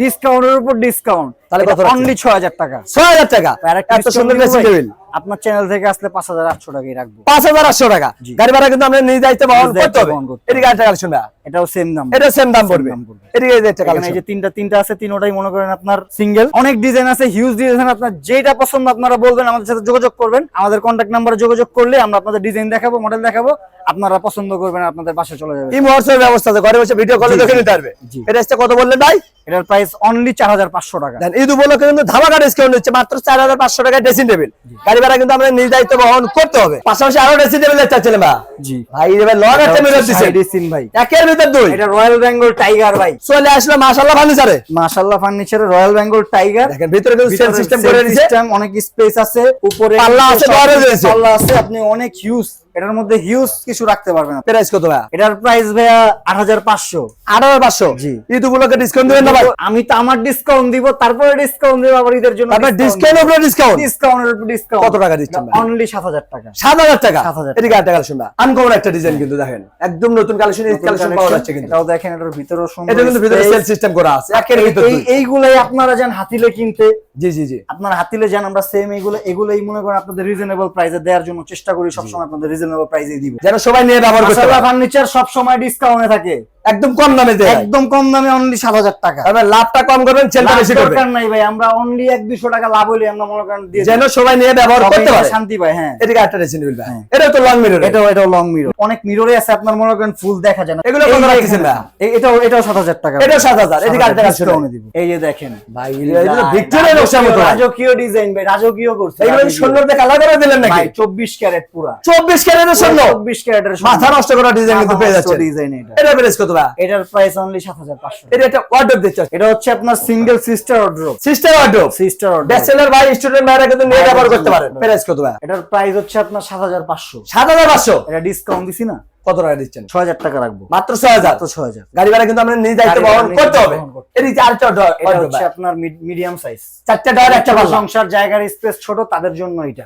ডিসকাউন্টের উপর ডিসকাউন্ট তাহলে কত অনলি ছয় হাজার টাকা। ছয় হাজার টাকা। আর একটা সুন্দর ড্রেসিং টেবিল আপনার চ্যানেল থেকে আসলে পাঁচ হাজার আটশো টাকাই রাখব। পাঁচ হাজার আটশো টাকা। গাড়ি ভাড়া কিন্তু আমরা নিজ দায়িত্ব বহন করতে হবে। একটা কালেকশন এটাও সেম দাম। এটা সেম দাম পড়বে। এদিকে এই যে এই যে তিনটা তিনটা আছে তিনোটাই মনে করেন আপনার সিঙ্গেল অনেক ডিজাইন আছে হিউজ ডিজাইন আপনার যেটা পছন্দ আপনারা বলবেন আমাদের সাথে যোগাযোগ করবেন। আমাদের কন্ট্যাক্ট নাম্বারে যোগাযোগ করলে আমরা আপনাদের ডিজাইন দেখাবো মডেল দেখাবো। আপনারা পছন্দ করবেন আপনাদের চলে যাবে এই ব্যবস্থা আছে। ঘরে বসে ভিডিও কলে দেখে নিতে পারবে। এটা কত বললেন ভাই? এটার প্রাইস অনলি চার হাজার পাঁচশো টাকা। ঈদ উপলক্ষে কিন্তু ধামাকা ডিসকাউন্ট হচ্ছে। মাত্র চার হাজার পাঁচশো টাকা ড্রেসিং টেবিল গাড়ি ভাড়া কিন্তু আমরা নিজ দায়িত্ব বহন করতে হবে। পাশাপাশি আরও ড্রেসিং টেবিল চাচ্ছিলেন বা জি। ভাই এবার লং একটা মিরর দিছে। সাইডিসিন ভাই। একের ভিতর দুই। এটা রয়্যাল বেঙ্গল টাইগার ভাই। চলে আসলো মাশাআল্লাহ ফার্নিচারে মাশাআল্লাহ ফার্নিচারে রয়্যাল বেঙ্গল টাইগার দেখেন ভিতরে কিন্তু সেল সিস্টেম করে দিয়েছে সিস্টেম অনেক স্পেস আছে। উপরে পাল্লা আছে, দরজা আছে। পাল্লা আছে আপনি অনেক হিউজ এটার মধ্যে হিউজ কিছু রাখতে পারবেন আপনি। প্রাইস কত ভাই এটার প্রাইস ভাইয়া আট হাজার পাঁচশো। আট হাজার পাঁচশো? জি। ঈদ উপলক্ষে ডিসকাউন্ট দেবেন না ভাই? আমি তো আমার ডিসকাউন্ট দিব তারপরে ডিসকাউন্ট দিব আবার ঈদের জন্য তারপর ডিসকাউন্ট উপরে ডিসকাউন্ট ডিসকাউন্টের উপর ডিসকাউন্ট কত টাকা দিচ্ছেন ভাই? অনলি সাত হাজার টাকা। সাত হাজার টাকা? 7,000 এদিকে একটা কালেকশন না আনকমন একটা ডিজাইন কিন্তু দেখেন। একদম নতুন কালেকশন ঈদ কালেকশন পাওয়া যাচ্ছে কিন্তু। এটাও দেখেন এটার ভিতরেও সুন্দর এটা কিন্তু ভিতরে সেল সিস্টেম করা আছে। একের এই- ভিতর। এইগুলাই আপনারা যান হাতিলে কিনতে। জি জি জি। আপনার হাতিলে যান আমরা সেম এইগুলো এগুলোই মনে করেন আপনাদের রিজনেবল প্রাইসে দেওয়ার জন্য চেষ্টা করি সবসময় আপনাদের রিজনেবল প্রাইসে দিব। যেন সবাই নিয়ে ব্যবহার করতে পারে। ফার্নিচার সব সময় ডিসকাউন্টে থাকে। একদম কম দামে দেয়। একদম কম দামে অনলি সাত হাজার টাকা। তবে লাভটা কম করবেন সেলটা বেশি করবেন। দরকার নাই ভাই আমরা অনলি এক দুশো টাকা লাভ হলে আমরা মনে করেন দিয়ে যেন সবাই নিয়ে ব্যবহার করতে পারে। শান্তি পায় হ্যাঁ। এদিকে একটা ড্রেসিং টেবিল ভাই। হ্যাঁ। এটা তো লং মিরর এটাও এটাও লং মিরর অনেক মিররে আছে আপনার মনে করেন ফুল দেখা যায় না। এগুলো কত এখানে ভাই? এটাও এটাও সাত হাজার টাকা। এটাও 7,000 এদিকে কাজ শুনুন। ডিসকাউন্টে দিব। এই যে দেখেন। ভাই এটা ভিক্টোরিয়া নকশার মতো রাজকীয় ডিজাইন ভাই রাজকীয় করছে। এগুলো রাজকীয়। সুন্দরতে কালার করে দিলেন নাকি? ভাই চব্বিশ ক্যারেট পুরা। চব্বিশ ক্যারেটের স্বর্ণ চব্বিশ ক্যারেটের মাথা নষ্ট করা ডিজাইন কিন্তু পেয়ে যাচ্ছে ডিজাইন এটা। এটা প্রাইস কত ভাই এটার প্রাইস অনলি সাত হাজার পাঁচশো এটা একটা অর্ডার দিচ্ছে এটা হচ্ছে আপনার single sister order sister order sister order bachelor ভাই স্টুডেন্ট ভাইরা কিন্তু নিয়ে ব্যবহার করতে পারেন প্রাইস কত ভাই? এটার প্রাইস হচ্ছে আপনার সাত হাজার পাঁচশো। সাত হাজার পাঁচশো? এটা ডিসকাউন্ট দিছি না। কত টাকা দিচ্ছেন? ছয় হাজার টাকা রাখব। মাত্র ছয় হাজার? তো ছয় হাজার। গাড়ি ভাড়া কিন্তু আমরা নিজ দায়িত্ব বহন করতে হবে। বহন করতে এদিকে চারটা অর্ডার এটা হচ্ছে আপনার মিডিয়াম সাইজ চারটা ডয়ার একটা যারা সংসার জায়গার স্পেস ছোট তাদের জন্য এটা।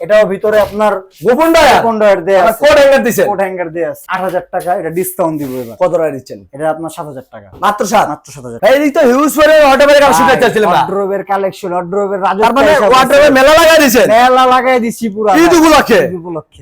এটাও ভিতর- আপনার গোপন ডয়ার কোন ডয়ার দেয়া আছে। কোড হ্যাঙ্গার দিচ্ছেন? কোট হ্যাঙ্গার দেয়া আছে। আট হাজার টাকা এটা ডিসকাউন্ট দিব এবার। কত টাকা দিচ্ছেন? এটা আপনার সাত হাজার টাকা। মাত্র সাত? মাত্র সাত হাজার ভাই এদিক তো হিউজ করে অটোমেটিক কালেকশন চাচ্ছিলাম না। ওয়ার্ড্রোবের কালেকশন ওয়ার্ড্রোবের তার মানে ওয়াটারে মেলা লাগাই দিয়েছেন মেলা লাগাই দিচ্ছি পুরো। ঈদ উপলক্ষে।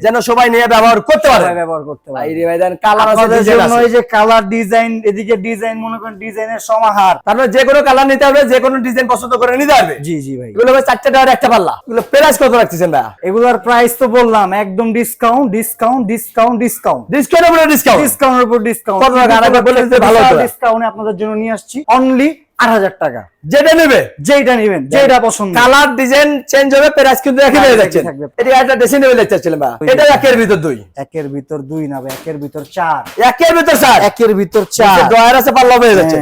যেন সবাই নিয়ে ব্যবহার করতে পারে। ব্যবহার করতে ভাই পারে রে ভাই দেন কালার আছে জন্য এই যে কালার ডিজাইন এদিকে ডিজাইন মনে করেন ডিজাইনের সমাহার। তারপরে যে কোনো কালার নিতে হবে যে কোনো ডিজাইন পছন্দ করে নিতে হবে। জি জি ভাই। এগুলো ভাই চারটা ডয়ার একটা পাল্লা। এগুলো প্রাইস কত রাখতেছেন ভাই এগুলার প্রাইস তো বললাম একদম discount discount discount discount discount উপরে ডিসকাউন্ট ডিসকাউন্টের উপর ডিসকাউন্ট কত টাকা? আরেকবার বলে ভালো। ডিসকাউন্টে আপনাদের জন্য নিয়ে আসছি। অনলি আট হাজার টাকা। যেটা নেবে? যেইটা নেবেন যেটা পছন্দ। কালার ডিজাইন চেঞ্জ হবে প্রাইস কিন্তু একই যাচ্ছে এটা একটা ড্রেসিং টেবিল দেখতে চাচ্ছিলাম এটা একের ভিতর দুই। একের ভিতর দুই না একের ভিতর চার। একের ভিতর চার? একের ভিতর চার। ডয়ার আছে পাল্লা হয়ে। যাচ্ছে।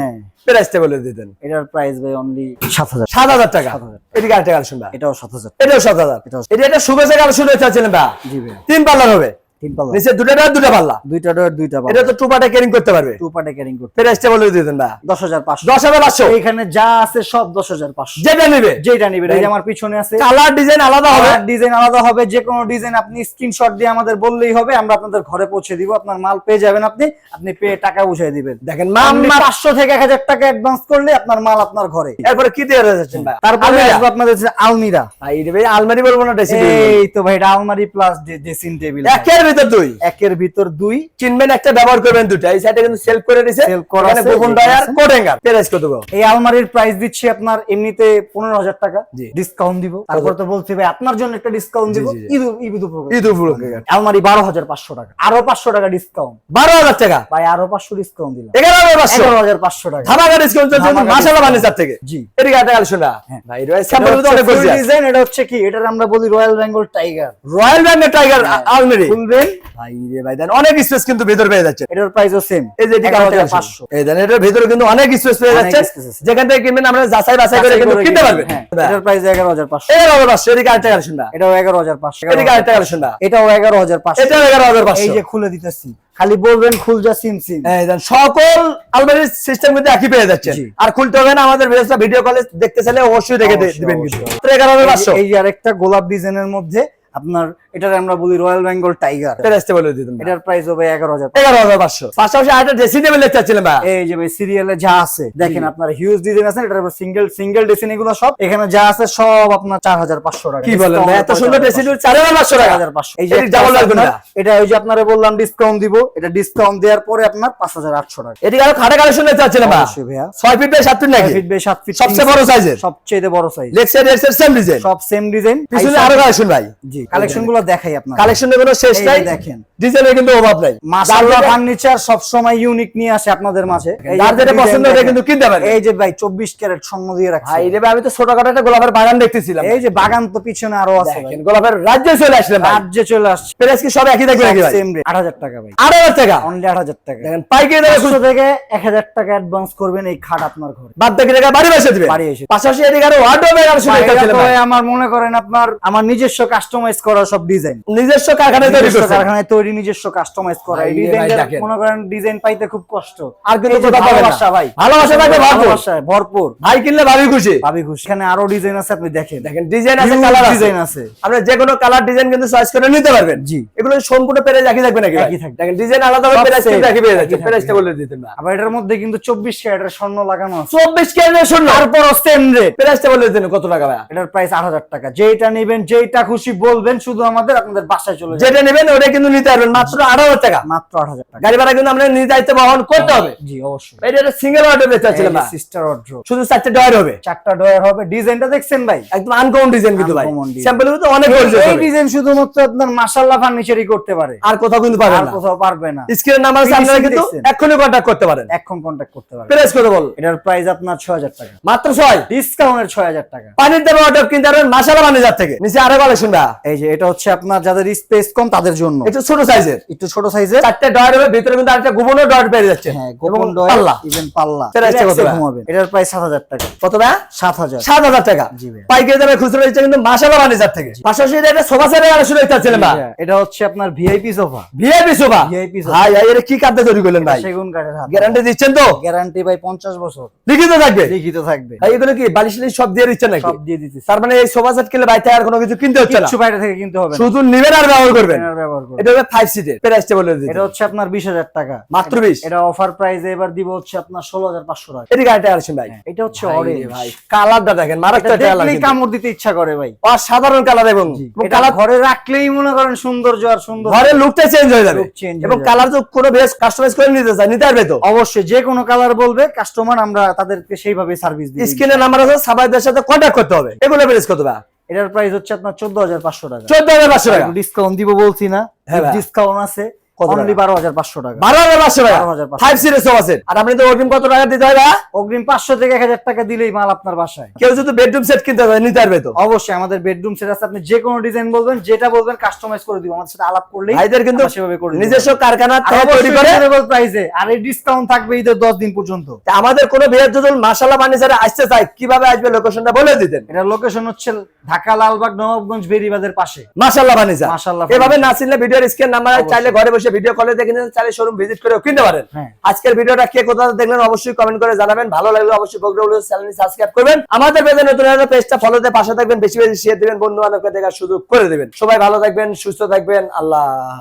প্রাইসটা বলে দিতেন এটার প্রাইস ভাই অনলি টাকা। 7,000 এদিকে আরেকটা কালেকশন ভাই। এটাও সাত হাজার। এটাও সাত হাজার। এটা শুভেচ্ছা কালেকশন হয়ে চাচ্ছিলাম ভাই। জি তিন পাল্লার হবে। তিন পাল্লা। নিচে দুটা ডয়ার দুটা পাল্লা। দুইটা ডোর দুইটা এটা তো টু পার্টে ক্যারিং করতে পারবে। টু পার্টে ক্যারিং করতে প্রাইসটা বলে দিতেন ভাই। দশ হাজার পাঁচশো। দশ হাজার পাঁচশো। এইখানে যা আছে সব দশ হাজার পাঁচশো। যেটা নেবে। যেটা নিবেন এই আমার পিছনে আছে। কালার ডিজাইন আলাদা হবে। ডিজাইন আলাদা হবে। যে কোনো ডিজাইন আপনি স্ক্রিনশট দিয়ে আমাদের বললেই হবে। আমরা আপনাদের ঘরে পৌঁছে দিব। আপনার মাল পেয়ে যাবেন আপনি। আপনি পেয়ে টাকা বুঝিয়ে দিবেন। দেখেন পাঁচশো থেকে এক হাজার টাকা অ্যাডভান্স করলে আপনার মাল আপনার ঘরে। এরপরে কি দিয়ে যাচ্ছেন ভাই তারপরে। আসবে আপনাদের আলমিরা। ভাই আলমারি বলব না ড্রেসিং এই তো ভাই এটা আলমারি প্লাস ড্রেসিং টেবিল একের ভিতর দুই? একের ভিতর দুই। কিনবেন একটা ব্যবহার করবেন দুটা এই সাইডে কিন্তু সেল করে দিছে। Sell করা আছে, গোপন যেটা ডয়ার হ্যাঙ্গার প্রাইস কত গো? এই আলমারির প্রাইস দিচ্ছি আপনার এমনিতে পনেরো হাজার টাকা। ডিসকাউন্ট দিব। তারপর তো বলছি ভাই আপনার জন্য একটা ডিসকাউন্ট দিব। ঈদ ঈদ উপলক্ষে। ঈদ উপলক্ষে আলমারি বারো হাজার পাঁচশো টাকা। আরও পাঁচশো টাকা ডিসকাউন্ট বারো হাজার টাকা? ভাই আরও পাঁচশো ডিসকাউন্ট দিলাম। এগারো হাজার পাঁচশো? এগারো হাজার পাঁচশো টাকা। ধামাকা ডিসকাউন্ট চলছে। ফার্নিচার থেকে। জি। এদিকে একটা কালেকশন না হ্যাঁ। ভাই রে স্যাম্পল তো অনেক ডিজাইন এটা হচ্ছে কি? এটার আমরা বলি রয়্যাল বেঙ্গল টাইগার রয়্যাল ব্যান্ডের টাইগার আলমারি। ভাই রে ভাই দেন অনেক স্পেস কিন্তু ভেতর পেয়ে যাচ্ছে। এটার প্রাইসও সেম এই যে এদিকে আমাদের পাঁচশো। এই দেন এটার ভিতরে কিন্তু অনেক স্পেস পেয়ে যাচ্ছে। যেখান থেকে কিনবেন আমরা যাচাই বাছাই করে কিন্তু কিনতে পারবেন। হ্যাঁ। এটার প্রাইস এগারো হাজার পাঁচশো। এগারো হাজার পাঁচশো এদিকে আরেকটা কালেকশন না এটাও এগারো হাজার পাঁচশো। এদিকে আরেকটা কালেকশন না এটাও এগারো হাজার পাঁচশো। এটা এগারো এই যে খুলে দিতেছি। খালি বলবেন খুলজা সিম সিম সকল আলমারির সিস্টেম কিন্তু একই পেয়ে যাচ্ছে। আর খুলতে হবে না আমাদের ভিডিও কলে দেখতে চাইলে অবশ্যই দেখে দিবেন কিন্তু। এগারো হাজার পাঁচশো। এই আরেকটা গোলাপ ডিজাইনের মধ্যে আপনার এটার আমরা বলি রয়্যাল বেঙ্গল টাইগার এটা আসতে বলে দিতেন এটার প্রাইস হবে এগারো হাজার। এগারো হাজার পাঁচশো। পাশাপাশি আরেকটা ড্রেসিং টেবিল দেখতে চাচ্ছিলাম ভাই। এই যে ভাই সিরিয়ালে যা আছে দেখেন আপনার হিউজ ডিজাইন আছে এটার সিঙ্গেল সিঙ্গেল এগুলো সব। এখানে যা আছে সব আপনার চার হাজার পাঁচশো টাকা। কি বলেন এত সুন্দর ড্রেসিং টেবিল চার হাজার পাঁচশো টাকা। এই যে আছে লাগবে না। এটা ওই যে আপনারা বললাম ডিসকাউন্ট দিব। এটা ডিসকাউন্ট দেওয়ার পরে আপনার পাঁচ হাজার আটশো টাকা। এদিকে আরও খাটা কালেকশন দেখতে চাচ্ছিলাম ভাইয়া। ছয় ফিট বাই সাত ফিট নাকি? ফিট বাই সাত ফিট সবচেয়ে বড় সাইজের সবচেয়ে বড় সাইজ লেগ সাইড এর সেম ডিজাইন সব সেম ডিজাইন পিছনে আরও কালেকশন ভাই। জি। কালেকশনগুলো দেখাই আপনার কালেকশনের কোনো শেষ নাই। দেখেন। কিন্তু অভাব নাই। ফার্নিচার সব সময় ইউনিক নিয়ে আসে আপনাদের মাঝে। যার যেটা পছন্দ কিন্তু কিনতে পারে এই যে ভাই 24 ক্যারেট স্বর্ণ দিয়ে রাখছি। ভাই রে ভাই, আমি তো ছোটখাটো একটা গোলাপের বাগান দেখতেছিলাম। এই যে বাগান তো পিছনে আরও আছে ভাই। দেখেন গোলাপের রাজ্যে চলে আসলাম ভাই। রাজ্যে চলে আসছে। প্রাইস কি সব একই থাকবে নাকি ভাই? সেম রেট 8000 টাকা ভাই। আট হাজার টাকা? অনলি 8000 টাকা। দেখেন পাইকারি দামে খুচরো থেকে 1000 টাকা অ্যাডভান্স করবেন এই খাট আপনার ঘরে। বাদ বাকি টাকা বাড়ি বসে দিবে। বাড়ি এসে। পাশাপাশি এদিকে আরও ওয়ার্ডরোবের চাচ্ছিলাম তো ভাই। আমার মনে করেন আপনার আমার নিজস্ব কাস্টমাইজ করা সব ডিজাইন নিজস্ব কারখানায় তৈরি কারখানায় তৈরি নিজস্ব কাস্টমাইজ করা। এই ডিজাইন মনে করেন ডিজাইন পাইতে খুব কষ্ট। আর কিন্তু। ভালোবাসা ভাই। ভালোবাসা থাকে। ভালোবাসায় ভরপুর। ভাই কিনলে ভাবি খুশি। ভাবি খুশি। এখানে আরও ডিজাইন আছে আপনি দেখেন। দেখেন ডিজাইন আছে কালার design আছে। আপনি যে কোনো কালার ডিজাইন কিন্তু চয়েস করে নিতে পারবেন। জি। এগুলো সম্পূর্ণ প্রাইস একই থাকবে নাকি? একই থাকবে। দেখেন ডিজাইন আলাদা যাচ্ছে। একই প্রাইসটা থাকবে। বলে দিতেন না। আবার এটার মধ্যে কিন্তু চব্বিশ ক্যারেটের স্বর্ণ লাগানো আছে। 24 কেজি শুনুন তারপরও সেম প্রাইসটা বলে দিতেন কত টাকা ভাই এটার প্রাইস আট হাজার টাকা। যেটা নেবেন যেটা খুশি বলবেন শুধু আমাদের আপনাদের বাসায় চলে যাবে। যেটা নেবেন ওটা কিন্তু নিতে পারবেন মাত্র আট হাজার টাকা। মাত্র আট হাজার টাকা। গাড়ি ভাড়া কিন্তু আমরা নিজ দায়িত্ব বহন করতে হবে। জি অবশ্যই। এটা একটা সিঙ্গেল অর্ডার চাচ্ছিলাম ভাই। সিস্টার অড্রো শুধু চারটে ডয়ার হবে। চারটা ডয়ার হবে। ডিজাইনটা দেখছেন ভাই? একদম আনকমন ডিজাইন কিন্তু ভাই। স্যাম্পল কিন্তু অনেক gorgeous এই ডিজাইন শুধুমাত্র আপনার মাসাল্লাহ ফার্নিচারই করতে পারে। আর কোথাও কিন্তু আর না। কোথাও পারবে না। স্ক্রিনের নাম্বার আছে আপনারা কিন্তু দেখছেন? এক্ষুনি কন্ট্যাক্ট করতে পারেন। এখন কন্ট্যাক্ট করতে পারবে প্রাইস কত বল। এটার প্রাইস আপনার ছয় হাজার টাকা। মাত্র ছয়? ডিসকাউন্টের ছয় হাজার টাকা। পানির দামে অর্ডার কিনতে পারবেন মাসালা বানিজার থেকে নিচে আরও কালেকশন ভাই এই যে এটা হচ্ছে আপনার যাদের স্পেস কম তাদের জন্য। একটু ছোট সাইজের একটু ছোট সাইজের চারটে ডয়ার হবে ভিতরে কিন্তু আরেকটা গোপনও ডয়ার পেয়ে যাচ্ছে। হ্যাঁ গোপন ডয় পাল্লা। ইভেন পাল্লা। Price টা কত ঘুমাবেন এটার সাত হাজার টাকা। কত হাজার। সাত হাজার টাকা। জি পাইকারি দামে খুচরো দিচ্ছে কিন্তু মাসালা বানিজার থেকে পাশাপাশি এটা সোফা সেটের কালেকশন দেখতে পাচ্ছিলেন ভাই এটা হচ্ছে আপনার VIP sofa. VIP sofa? VIP sofa। ভাই এটা কি কাটতে তৈরি করলেন ভাই? সেগুন কাঠের গ্যারান্টি দিচ্ছেন তো? গ্যারান্টি ভাই পঞ্চাশ বছর। লিখিত থাকবে? লিখিত থাকবে। ভাই এগুলো কি বালিশ সব দিয়ে দিচ্ছেন নাকি? সব দিয়ে দিতেছি। তার মানে এই সোফা সেট কিনলে বাইরে আর কোনো কিছু কিনতে হচ্ছে না? কিচ্ছু বাইরে থেকে কিনতে হবে না। শুধু নিবেন আর ব্যবহার করবেন। এটা ফাইভ সিটের প্রাইসটা বলে দিন এটা হচ্ছে আপনার বিশ হাজার টাকা। মাত্র এটা- 20? এটা অফার প্রাইসে এবার দিব হচ্ছে আপনার ষোলো হাজার পাঁচশো টাকা। এদিকে আরেকটা আসেন ভাই। এটা হচ্ছে অরেঞ্জ ভাই কালারটা দেখেন মারাত্মক কালার কামড় দিতে ইচ্ছা করে ভাই। অসাধারণ কালার এবং কালার ঘরে রাখলেই মনে করেন সৌন্দর্য আর সুন্দর ঘরের লুকটা চেঞ্জ হয়ে যাবে। এবং কালার তো কোনো বেশ কাস্টমাইজ করে নিতে চায় নিতে পারবে তো? অবশ্যই যে কোনো কালার বলবে কাস্টমার আমরা তাদেরকে সেইভাবে সার্ভিস দিই স্ক্রিনের নাম্বার আছে সাবাইদের সাথে কন্ট্যাক্ট করতে হবে। এগুলো প্রাইস কত ভাই? এটার প্রাইস হচ্ছে আপনার চোদ্দ হাজার পাঁচশো টাকা। চোদ্দ হাজার পাঁচশো টাকা। ডিসকাউন্ট দিব বলছি না। হ্যাঁ ডিসকাউন্ট আছে কত টাকা? অনলি বারো হাজার পাঁচশো টাকা। বারো হাজার পাঁচশো টাকা? ফাইভ সিরিজ আছে। আর আপনি তো অগ্রিম কত টাকা দিতে হয় ভাইয়া? অগ্রিম পাঁচশো থেকে এক হাজার টাকা দিলেই মাল আপনার বাসায়। কেউ যদি বেডরুম সেট কিনতে হয় নিতে পারবে তো? অবশ্যই আমাদের বেডরুম সেট আছে আপনি যে কোনো ডিজাইন বলবেন যেটা বলবেন কাস্টমাইজ করে দিব আমাদের সাথে আলাপ করলেই ভাইদের কিন্তু সেভাবে করে নিজস্ব কারখানা তৈরি করে reasonable আর এই ডিসকাউন্ট থাকবে ঈদের দশ দিন পর্যন্ত। আমাদের কোনো যদি মাসাল্লাহ ফার্নিচারে আসতে চাই কীভাবে আসবে লোকেশনটা বলে দিতেন? এটা লোকেশন হচ্ছে ঢাকা লালবাগ নবাবগঞ্জ বেরিবাদের পাশে। মাসাল্লাহ ফার্নিচার মাশাআল্লাহ এভাবে না চিনলে ভিডিওর স্ক্রিন নাম্বার চাইলে ঘরে বসে ভিডিও কলে দেখে নিতে চাইলে শোরুম ভিজিট করে কিনতে পারেন। হ্যাঁ। আজকের ভিডিওটা কে কোথা থেকে দেখলেন অবশ্যই কমেন্ট করে জানাবেন। ভালো লাগলে অবশ্যই চ্যানেলটি সাবস্ক্রাইব করবেন। আমাদের পেজে নতুন পেজটা ফলোতে পাশে থাকবেন বেশি বেশি শেয়ার দিবেন বন্ধু বান্ধবকে দেখার সুযোগ করে দিবেন। সবাই ভালো থাকবেন সুস্থ থাকবেন আল্লাহ